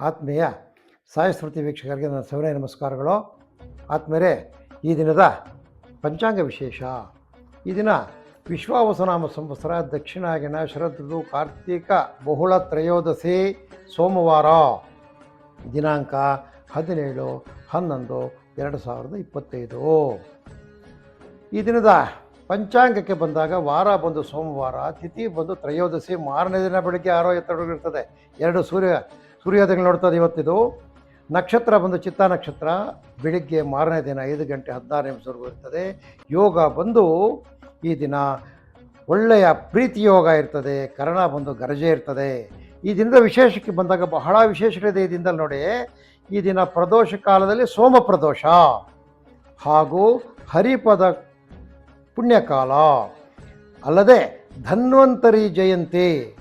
ಆತ್ಮೀಯ ಸಾಯಸ್ಮೃತಿ ವೀಕ್ಷಕರಿಗೆ ನನ್ನ ಸವಿನಯ ನಮಸ್ಕಾರಗಳು. ಆತ್ಮೀಯರೇ, ಈ ದಿನದ ಪಂಚಾಂಗ ವಿಶೇಷ. ಈ ದಿನ ವಿಶ್ವಾವಸನಾಮ ಸಂವತ್ಸರ ದಕ್ಷಿಣಾಗಿನ ಶರದೃದು, ಕಾರ್ತೀಕ, ಬಹುಳ, ತ್ರಯೋದಶಿ, ಸೋಮವಾರ. ದಿನಾಂಕ ಹದಿನೇಳು, ಹನ್ನೊಂದು, ಎರಡು ಸಾವಿರದ ಇಪ್ಪತ್ತೈದು. ಈ ದಿನದ ಪಂಚಾಂಗಕ್ಕೆ ಬಂದಾಗ ವಾರ ಬಂದು ಸೋಮವಾರ, ತಿಥಿ ಬಂದು ತ್ರಯೋದಶಿ, ಮಾರನೇ ದಿನ ಬೆಳಗ್ಗೆ ಆರೋ ಎತ್ತರಗಿರ್ತದೆ ಎರಡು ಸೂರ್ಯ ಸೂರ್ಯೋದಯಗಳು ನೋಡ್ತದೆ ಇವತ್ತಿದು. ನಕ್ಷತ್ರ ಬಂದು ಚಿತ್ತ ನಕ್ಷತ್ರ. ಬೆಳಿಗ್ಗೆ ಮಾರನೇ ದಿನ ಐದು ಗಂಟೆ ಹದಿನಾರು ನಿಮಿಷವರೆಗೂ ಇರ್ತದೆ. ಯೋಗ ಬಂದು ಈ ದಿನ ಒಳ್ಳೆಯ ಪ್ರೀತಿ ಯೋಗ ಇರ್ತದೆ. ಕರ್ಣ ಬಂದು ಗರಜೆ ಇರ್ತದೆ. ಈ ದಿನದ ವಿಶೇಷಕ್ಕೆ ಬಂದಾಗ ಬಹಳ ವಿಶೇಷಗಳಿದೆ ಈ ದಿನದಲ್ಲಿ ನೋಡಿ. ಈ ದಿನ ಪ್ರದೋಷ ಕಾಲದಲ್ಲಿ ಸೋಮ ಪ್ರದೋಷ ಹಾಗೂ ಹರಿಪದ ಪುಣ್ಯಕಾಲ. ಅಲ್ಲದೆ ಧನ್ವಂತರಿ ಜಯಂತಿ.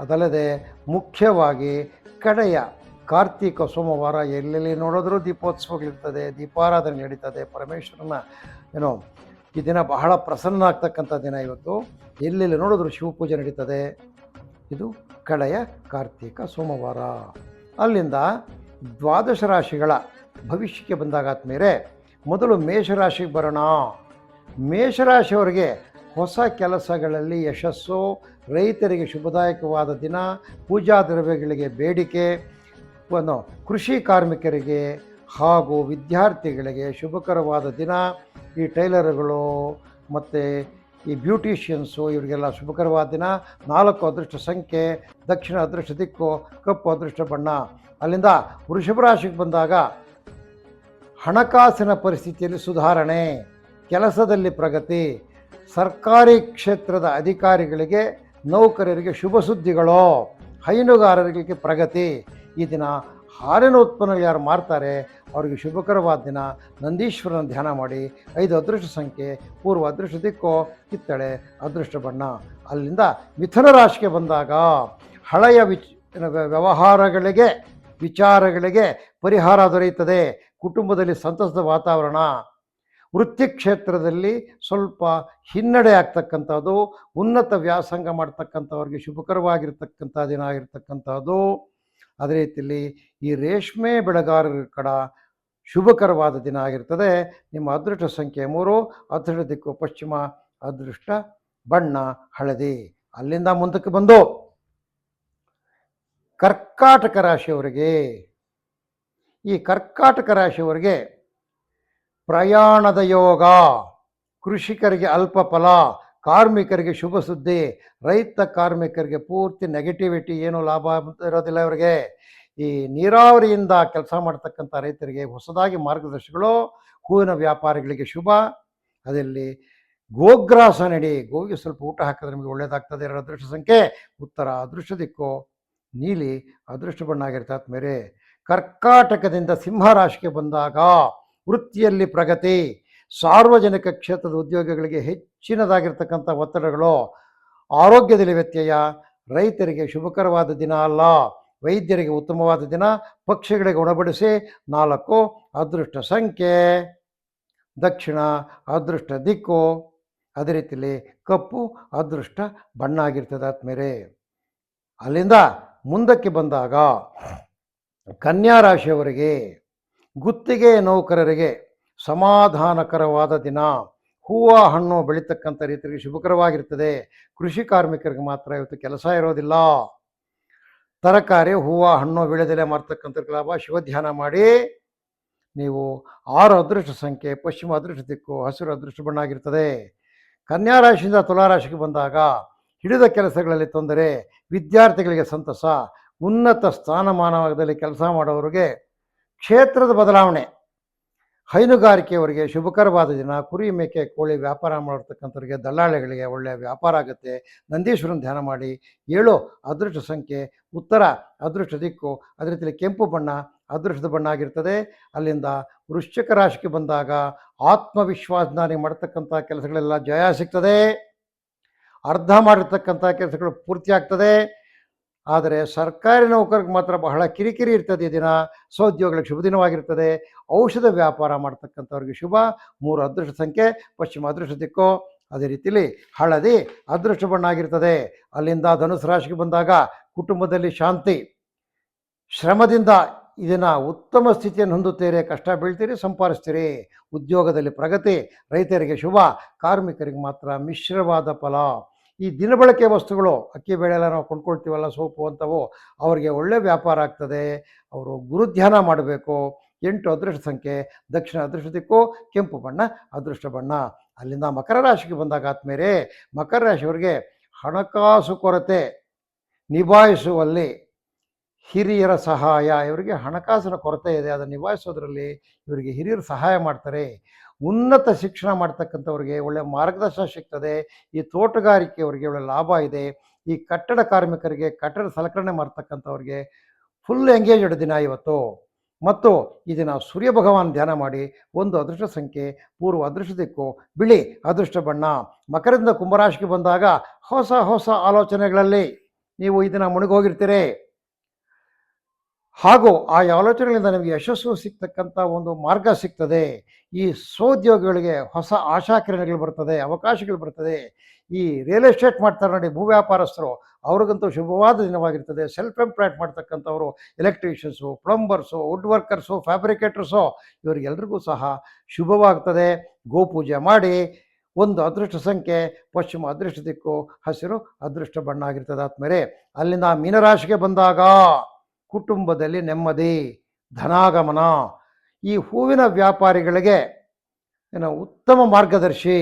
ಅದಲ್ಲದೆ ಮುಖ್ಯವಾಗಿ ಕಡೆಯ ಕಾರ್ತಿಕ ಸೋಮವಾರ ಎಲ್ಲೆಲ್ಲಿ ನೋಡಿದ್ರೂ ದೀಪೋತ್ಸವಗಳಿರ್ತದೆ, ದೀಪಾರಾಧನೆ ನಡೀತದೆ, ಪರಮೇಶ್ವರನ ಏನೋ ಈ ದಿನ ಬಹಳ ಪ್ರಸನ್ನ ಆಗ್ತಕ್ಕಂಥ ದಿನ ಇವತ್ತು. ಎಲ್ಲೆಲ್ಲಿ ನೋಡಿದ್ರು ಶಿವಪೂಜೆ ನಡೀತದೆ. ಇದು ಕಡೆಯ ಕಾರ್ತಿಕ ಸೋಮವಾರ. ಅಲ್ಲಿಂದ ದ್ವಾದಶ ರಾಶಿಗಳ ಭವಿಷ್ಯಕ್ಕೆ ಬಂದಾಗ ಆದ್ಮೇಲೆ ಮೊದಲು ಮೇಷರಾಶಿಗೆ ಬರೋಣ. ಮೇಷರಾಶಿಯವರಿಗೆ ಹೊಸ ಕೆಲಸಗಳಲ್ಲಿ ಯಶಸ್ಸು, ರೈತರಿಗೆ ಶುಭದಾಯಕವಾದ ದಿನ, ಪೂಜಾ ದ್ರವ್ಯಗಳಿಗೆ ಬೇಡಿಕೆ, ಒಂದು ಕೃಷಿ ಕಾರ್ಮಿಕರಿಗೆ ಹಾಗೂ ವಿದ್ಯಾರ್ಥಿಗಳಿಗೆ ಶುಭಕರವಾದ ದಿನ. ಈ ಟೈಲರ್ಗಳು ಮತ್ತು ಈ ಬ್ಯೂಟಿಷಿಯನ್ಸು ಇವರಿಗೆಲ್ಲ ಶುಭಕರವಾದ ದಿನ. ನಾಲ್ಕು ಅದೃಷ್ಟ ಸಂಖ್ಯೆ, ದಕ್ಷಿಣ ಅದೃಷ್ಟ ದಿಕ್ಕು, ಕಪ್ಪು ಅದೃಷ್ಟ ಬಣ್ಣ. ಅಲ್ಲಿಂದ ವೃಷಭ ರಾಶಿಗೆ ಬಂದಾಗ ಹಣಕಾಸಿನ ಪರಿಸ್ಥಿತಿಯಲ್ಲಿ ಸುಧಾರಣೆ, ಕೆಲಸದಲ್ಲಿ ಪ್ರಗತಿ ಸರ್ಕಾರಿ ಕ್ಷೇತ್ರದ ಅಧಿಕಾರಿಗಳಿಗೆ, ನೌಕರರಿಗೆ ಶುಭ ಸುದ್ದಿಗಳು, ಹೈನುಗಾರರಿಗೆ ಪ್ರಗತಿ. ಈ ದಿನ ಹಾಲಿನ ಉತ್ಪನ್ನಗಳು ಯಾರು ಮಾರ್ತಾರೆ, ಅವರಿಗೆ ಶುಭಕರವಾದ ದಿನ. ನಂದೀಶ್ವರನ ಧ್ಯಾನ ಮಾಡಿ, ಐದು ಅದೃಷ್ಟ ಸಂಖ್ಯೆ, ಪೂರ್ವ ಅದೃಷ್ಟ ದಿಕ್ಕೋ, ಕಿತ್ತಳೆ ಅದೃಷ್ಟ ಬಣ್ಣ. ಅಲ್ಲಿಂದ ಮಿಥುನ ರಾಶಿಗೆ ಬಂದಾಗ ಹಳೆಯ ವಿಚ್ ವ್ಯವಹಾರಗಳಿಗೆ, ವಿಚಾರಗಳಿಗೆ ಪರಿಹಾರ ದೊರೆಯುತ್ತದೆ. ಕುಟುಂಬದಲ್ಲಿ ಸಂತಸದ ವಾತಾವರಣ. ವೃತ್ತಿ ಕ್ಷೇತ್ರದಲ್ಲಿ ಸ್ವಲ್ಪ ಹಿನ್ನಡೆ ಆಗ್ತಕ್ಕಂಥದ್ದು, ಉನ್ನತ ವ್ಯಾಸಂಗ ಮಾಡ್ತಕ್ಕಂಥವ್ರಿಗೆ ಶುಭಕರವಾಗಿರ್ತಕ್ಕಂಥ ದಿನ ಆಗಿರ್ತಕ್ಕಂಥದ್ದು. ಅದೇ ರೀತಿಯಲ್ಲಿ ಈ ರೇಷ್ಮೆ ಬೆಳೆಗಾರರ ಕಡ ಶುಭಕರವಾದ ದಿನ ಆಗಿರ್ತದೆ. ನಿಮ್ಮ ಅದೃಷ್ಟ ಸಂಖ್ಯೆ ಮೂರು, ಅದೃಷ್ಟ ದಿಕ್ಕು ಪಶ್ಚಿಮ, ಅದೃಷ್ಟ ಬಣ್ಣ, ಹಳದಿ. ಅಲ್ಲಿಂದ ಮುಂದಕ್ಕೆ ಬಂದು ಕರ್ಕಾಟಕ ರಾಶಿಯವರಿಗೆ, ಈ ಕರ್ಕಾಟಕ ರಾಶಿಯವರಿಗೆ ಪ್ರಯಾಣದ ಯೋಗ. ಕೃಷಿಕರಿಗೆ ಅಲ್ಪ ಫಲ, ಕಾರ್ಮಿಕರಿಗೆ ಶುಭ ಸುದ್ದಿ, ರೈತ ಕಾರ್ಮಿಕರಿಗೆ ಪೂರ್ತಿ ನೆಗೆಟಿವಿಟಿ ಏನು ಲಾಭ ಇರೋದಿಲ್ಲ ಅವರಿಗೆ ಈ ನೀರಾವರಿಯಿಂದ ಕೆಲಸ ಮಾಡ್ತಕ್ಕಂಥ ರೈತರಿಗೆ ಹೊಸದಾಗಿ ಮಾರ್ಗದರ್ಶಿಗಳು, ಹೂವಿನ ವ್ಯಾಪಾರಿಗಳಿಗೆ ಶುಭ. ಅದರಲ್ಲಿ ಗೋಗ್ರಾಸ ನಡಿ ಗೋವಿಗೆ ಸ್ವಲ್ಪ ಊಟ ಹಾಕಿದ್ರೆ ನಿಮಗೆ ಒಳ್ಳೇದಾಗ್ತದೆ, ಎರಡು ಅದೃಷ್ಟ ಸಂಖ್ಯೆ. ಉತ್ತರ ಅದೃಷ್ಟ ದಿಕ್ಕು, ನೀಲಿ ಅದೃಷ್ಟ ಬಣ್ಣ ಆಗಿರ್ತದೆ ಮೇರೆ ಕರ್ಕಾಟಕದಿಂದ ಸಿಂಹರಾಶಿಗೆ ಬಂದಾಗ ವೃತ್ತಿಯಲ್ಲಿ ಪ್ರಗತಿ, ಸಾರ್ವಜನಿಕ ಕ್ಷೇತ್ರದ ಉದ್ಯೋಗಿಗಳಿಗೆ ಹೆಚ್ಚಿನದಾಗಿರ್ತಕ್ಕಂಥ ಒತ್ತಡಗಳು, ಆರೋಗ್ಯದಲ್ಲಿ ವ್ಯತ್ಯಯ, ರೈತರಿಗೆ ಶುಭಕರವಾದ ದಿನ ಅಲ್ಲ. ವೈದ್ಯರಿಗೆ ಉತ್ತಮವಾದ ದಿನ, ಪಕ್ಷಿಗಳಿಗೆ ಉಣಬಡಿಸಿ ನಾಲ್ಕು, ಅದೃಷ್ಟ ಸಂಖ್ಯೆ, ದಕ್ಷಿಣ, ಅದೃಷ್ಟ ದಿಕ್ಕು, ಅದೇ ರೀತಿಯಲ್ಲಿ ಕಪ್ಪು, ಅದೃಷ್ಟ ಬಣ್ಣ ಆಗಿರ್ತದೆ ಆತ್ಮೇರೆ ಅಲ್ಲಿಂದ ಮುಂದಕ್ಕೆ ಬಂದಾಗ ಕನ್ಯಾ ರಾಶಿಯವರಿಗೆ ಗುತ್ತಿಗೆ ನೌಕರರಿಗೆ ಸಮಾಧಾನಕರವಾದ ದಿನ. ಹೂವು, ಹಣ್ಣು ಬೆಳೀತಕ್ಕಂಥ ರೈತರಿಗೆ ಶುಭಕರವಾಗಿರ್ತದೆ. ಕೃಷಿ ಕಾರ್ಮಿಕರಿಗೆ ಮಾತ್ರ ಇವತ್ತು ಕೆಲಸ ಇರೋದಿಲ್ಲ. ತರಕಾರಿ, ಹೂವು, ಹಣ್ಣು ಬೆಳೆದೆಲೆ ಮಾರ್ತಕ್ಕಂಥ ಲಾಭ. ಶಿವಧ್ಯಾನ ಮಾಡಿ. ನೀವು ಆರು ಅದೃಷ್ಟ ಸಂಖ್ಯೆ, ಪಶ್ಚಿಮ ಅದೃಷ್ಟ ದಿಕ್ಕು, ಹಸಿರು ಅದೃಷ್ಟ ಬಣ್ಣ ಆಗಿರ್ತದೆ ಕನ್ಯಾ ರಾಶಿಯಿಂದ ತುಲಾರಾಶಿಗೆ ಬಂದಾಗ ಹಿಡಿದ ಕೆಲಸಗಳಲ್ಲಿ ತೊಂದರೆ, ವಿದ್ಯಾರ್ಥಿಗಳಿಗೆ ಸಂತಸ, ಉನ್ನತ ಸ್ಥಾನಮಾನದಲ್ಲಿ ಕೆಲಸ ಮಾಡೋರಿಗೆ ಕ್ಷೇತ್ರದ ಬದಲಾವಣೆ. ಹೈನುಗಾರಿಕೆಯವರಿಗೆ ಶುಭಕರವಾದ ದಿನ. ಕುರಿ ಮೇಕೆ, ಕೋಳಿ ವ್ಯಾಪಾರ ಮಾಡಿರ್ತಕ್ಕಂಥವ್ರಿಗೆ ದಲ್ಲಾಳಿಗಳಿಗೆ ಒಳ್ಳೆಯ ವ್ಯಾಪಾರ ಆಗುತ್ತೆ. ನಂದೀಶ್ವರನ ಧ್ಯಾನ ಮಾಡಿ. ಏಳು, ಅದೃಷ್ಟ ಸಂಖ್ಯೆ. ಉತ್ತರ, ಅದೃಷ್ಟ ದಿಕ್ಕು. ಅದೇ ರೀತಿಯಲ್ಲಿ ಕೆಂಪು ಬಣ್ಣ, ಅದೃಷ್ಟದ ಬಣ್ಣ ಆಗಿರ್ತದೆ. ಅಲ್ಲಿಂದ ವೃಶ್ಚಿಕ ರಾಶಿಗೆ ಬಂದಾಗ ಆತ್ಮವಿಶ್ವಾಸನ ಮಾಡ್ತಕ್ಕಂಥ ಕೆಲಸಗಳೆಲ್ಲ ಜಯ ಸಿಗ್ತದೆ. ಅರ್ಧ ಮಾಡಿರ್ತಕ್ಕಂಥ ಕೆಲಸಗಳು ಪೂರ್ತಿ ಆಗ್ತದೆ. ಆದರೆ ಸರ್ಕಾರಿ ನೌಕರಿಗೆ ಮಾತ್ರ ಬಹಳ ಕಿರಿಕಿರಿ ಇರ್ತದೆ ಈ ದಿನ. ಸ್ವೋದ್ಯೋಗಗಳಿಗೆ ಶುಭ ದಿನವಾಗಿರ್ತದೆ. ಔಷಧ ವ್ಯಾಪಾರ ಮಾಡ್ತಕ್ಕಂಥವ್ರಿಗೆ ಶುಭ. ಮೂರು ಅದೃಷ್ಟ ಸಂಖ್ಯೆ, ಪಶ್ಚಿಮ ಅದೃಷ್ಟ ದಿಕ್ಕು. ಅದೇ ರೀತಿಲಿ ಹಳದಿ ಅದೃಷ್ಟ ಬಣ್ಣ ಆಗಿರ್ತದೆ. ಅಲ್ಲಿಂದ ಧನುಸು ರಾಶಿಗೆ ಬಂದಾಗ ಕುಟುಂಬದಲ್ಲಿ ಶಾಂತಿ. ಶ್ರಮದಿಂದ ಇದನ್ನು ಉತ್ತಮ ಸ್ಥಿತಿಯನ್ನು ಹೊಂದುತ್ತೀರಿ. ಕಷ್ಟ ಬೀಳ್ತೀರಿ, ಸಂಪಾದಿಸ್ತೀರಿ. ಉದ್ಯೋಗದಲ್ಲಿ ಪ್ರಗತಿ, ರೈತರಿಗೆ ಶುಭ, ಕಾರ್ಮಿಕರಿಗೆ ಮಾತ್ರ ಮಿಶ್ರವಾದ ಫಲ. ಈ ದಿನಬಳಕೆ ವಸ್ತುಗಳು ಅಕ್ಕಿ, ಬೇಳೆ ಎಲ್ಲ ನಾವು ಕೊಂಡ್ಕೊಳ್ತೀವಲ್ಲ, ಸೋಪು ಅಂತವೋ, ಅವರಿಗೆ ಒಳ್ಳೆ ವ್ಯಾಪಾರ ಆಗ್ತದೆ. ಅವರು ಗುರುಧ್ಯಾನ ಮಾಡಬೇಕು. ಎಂಟು ಅದೃಷ್ಟ ಸಂಖ್ಯೆ, ದಕ್ಷಿಣ ಅದೃಷ್ಟ ದಿಕ್ಕು, ಕೆಂಪು ಬಣ್ಣ, ಅದೃಷ್ಟ ಬಣ್ಣ. ಅಲ್ಲಿಂದ ಮಕರ ರಾಶಿಗೆ ಬಂದಾಗ ಆದ್ಮೇಲೆ ಮಕರ ರಾಶಿಯವರಿಗೆ ಹಣಕಾಸು ಕೊರತೆ ನಿಭಾಯಿಸುವಲ್ಲಿ ಹಿರಿಯರ ಸಹಾಯ. ಇವರಿಗೆ ಹಣಕಾಸಿನ ಕೊರತೆ ಇದೆ, ಅದನ್ನು ನಿಭಾಯಿಸೋದ್ರಲ್ಲಿ ಇವರಿಗೆ ಹಿರಿಯರು ಸಹಾಯ ಮಾಡ್ತಾರೆ. ಉನ್ನತ ಶಿಕ್ಷಣ ಮಾಡ್ತಕ್ಕಂಥವ್ರಿಗೆ ಒಳ್ಳೆ ಮಾರ್ಗದರ್ಶನ ಸಿಗ್ತದೆ, ಈ ತೋಟಗಾರಿಕೆಯವರಿಗೆ ಒಳ್ಳೆ ಲಾಭ ಇದೆ, ಈ ಕಟ್ಟಡ ಕಾರ್ಮಿಕರಿಗೆ ಕಟ್ಟಡ ಸಲಕರಣೆ ಮಾಡ್ತಕ್ಕಂಥವ್ರಿಗೆ ಫುಲ್ ಎಂಗೇಜ್ಡ್ ದಿನ ಇವತ್ತು. ಮತ್ತು ಇದನ್ನು ದಿನ ಸೂರ್ಯ ಭಗವಾನ್ ಧ್ಯಾನ ಮಾಡಿ, ಒಂದು ಅದೃಷ್ಟ ಸಂಖ್ಯೆ ಪೂರ್ವ ಅದೃಷ್ಟ ದಿಕ್ಕು, ಬಿಳಿ ಅದೃಷ್ಟ ಬಣ್ಣ. ಮಕರದಿಂದ ಕುಂಭರಾಶಿಗೆ ಬಂದಾಗ ಹೊಸ ಹೊಸ ಆಲೋಚನೆಗಳಲ್ಲಿ ನೀವು ಇದನ್ನು ದಿನ ಹಾಗೂ ಆ ಆಲೋಚನೆಗಳಿಂದ ನಿಮಗೆ ಯಶಸ್ಸು ಸಿಗ್ತಕ್ಕಂಥ ಒಂದು ಮಾರ್ಗ ಸಿಗ್ತದೆ. ಈ ಸ್ವೋದ್ಯೋಗಿಗಳಿಗೆ ಹೊಸ ಆಶಾಕಿರಣಗಳು ಬರ್ತದೆ, ಅವಕಾಶಗಳು ಬರ್ತದೆ. ಈ ರಿಯಲ್ ಎಸ್ಟೇಟ್ ಮಾಡ್ತಾರೆ ನೋಡಿ ಭೂ ವ್ಯಾಪಾರಸ್ಥರು, ಅವ್ರಿಗಂತೂ ಶುಭವಾದ ದಿನವಾಗಿರ್ತದೆ. Self employed ಮಾಡ್ತಕ್ಕಂಥವರು electricians plumbers wood workers fabricators ಇವರಿಗೆಲ್ರಿಗೂ ಸಹ ಶುಭವಾಗ್ತದೆ. ಗೋಪೂಜೆ ಮಾಡಿ, ಒಂದು ಅದೃಷ್ಟ ಸಂಖ್ಯೆ, ಪಶ್ಚಿಮ ಅದೃಷ್ಟ ದಿಕ್ಕು, ಹಸಿರು ಅದೃಷ್ಟ ಬಣ್ಣ ಆಗಿರ್ತದೆ ಆದ್ಮೇಲೆ ಅಲ್ಲಿಂದ ಮೀನರಾಶಿಗೆ ಬಂದಾಗ ಕುಟುಂಬದಲ್ಲಿ ನೆಮ್ಮದಿ ಧನಾಗಮನ ಈ ಹೂವಿನ ವ್ಯಾಪಾರಿಗಳಿಗೆ ಏನೋ ಉತ್ತಮ ಮಾರ್ಗದರ್ಶಿ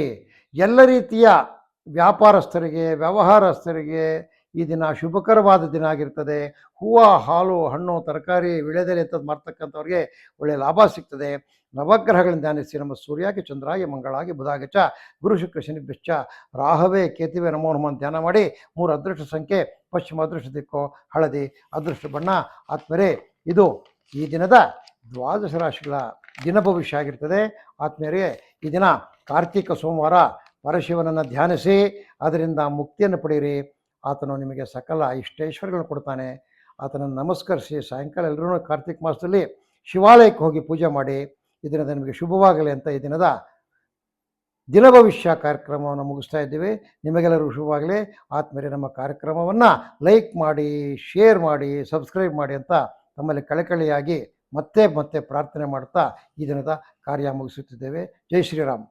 ಎಲ್ಲ ರೀತಿಯ ವ್ಯಾಪಾರಸ್ಥರಿಗೆ ವ್ಯವಹಾರಸ್ಥರಿಗೆ ಈ ದಿನ ಶುಭಕರವಾದ ದಿನ ಆಗಿರ್ತದೆ. ಹೂವು, ಹಾಲು, ಹಣ್ಣು, ತರಕಾರಿ ವಿಳೆದೆಲೆ ಅಂತದ್ದು ಮಾಡ್ತಕ್ಕಂಥವ್ರಿಗೆ ಒಳ್ಳೆಯ ಲಾಭ ಸಿಗ್ತದೆ. ನವಗ್ರಹಗಳನ್ನು ಧ್ಯಾನಿಸಿ. ನಮ್ಮ ಸೂರ್ಯಾಗಿ ಚಂದ್ರಾಗಿ ಮಂಗಳಾಗಿ ಬುಧಾಗಚ ಗುರು ಶುಕ್ರ ಶನಿ ಬೆಶ್ಚ, ರಾಹವೇ, ಕೇತಿವೆ, ನಮೋ ಹನುಮಾನ್ ಧ್ಯಾನ ಮಾಡಿ ಮೂರು ಅದೃಷ್ಟ ಸಂಖ್ಯೆ, ಪಶ್ಚಿಮ ಅದೃಷ್ಟ, ದಿಕ್ಕು, ಹಳದಿ ಅದೃಷ್ಟ, ಬಣ್ಣ, ಆತ್ಮರೇ. ಇದು ಈ ದಿನದ ದ್ವಾದಶ ರಾಶಿಗಳ ದಿನ ಭವಿಷ್ಯ ಆಗಿರ್ತದೆ. ಆತ್ಮೀಯರಿಗೆ ಈ ದಿನ ಕಾರ್ತಿಕ ಸೋಮವಾರ ಪರಶಿವನನ್ನು ಧ್ಯಾನಿಸಿ, ಅದರಿಂದ ಮುಕ್ತಿಯನ್ನು ಪಡೆಯಿರಿ. ಆತನು ನಿಮಗೆ ಸಕಲ ಇಷ್ಟೇಶ್ವರಗಳನ್ನು ಕೊಡ್ತಾನೆ. ಆತನನ್ನು ನಮಸ್ಕರಿಸಿ ಸಾಯಂಕಾಲ ಎಲ್ಲರೂ ಕಾರ್ತಿಕ ಮಾಸದಲ್ಲಿ ಶಿವಾಲಯಕ್ಕೆ ಹೋಗಿ ಪೂಜೆ ಮಾಡಿ. ಈ ದಿನದ ನಿಮಗೆ ಶುಭವಾಗಲಿ ಅಂತ ಈ ದಿನದ ದಿನ ಭವಿಷ್ಯ ಕಾರ್ಯಕ್ರಮವನ್ನು ಮುಗಿಸ್ತಾ ಇದ್ದೀವಿ. ನಿಮಗೆಲ್ಲರೂ ಶುಭವಾಗಲಿ. ಆತ್ಮೀಯ ನಮ್ಮ ಕಾರ್ಯಕ್ರಮವನ್ನು ಲೈಕ್ ಮಾಡಿ, ಶೇರ್ ಮಾಡಿ, ಸಬ್ಸ್ಕ್ರೈಬ್ ಮಾಡಿ ಅಂತ ತಮ್ಮಲ್ಲಿ ಕಳಕಳಿಯಾಗಿ ಮತ್ತೆ ಮತ್ತೆ ಪ್ರಾರ್ಥನೆ ಮಾಡ್ತಾ ಈ ದಿನದ ಕಾರ್ಯ ಮುಗಿಸುತ್ತಿದ್ದೇವೆ. ಜೈ ಶ್ರೀರಾಮ್.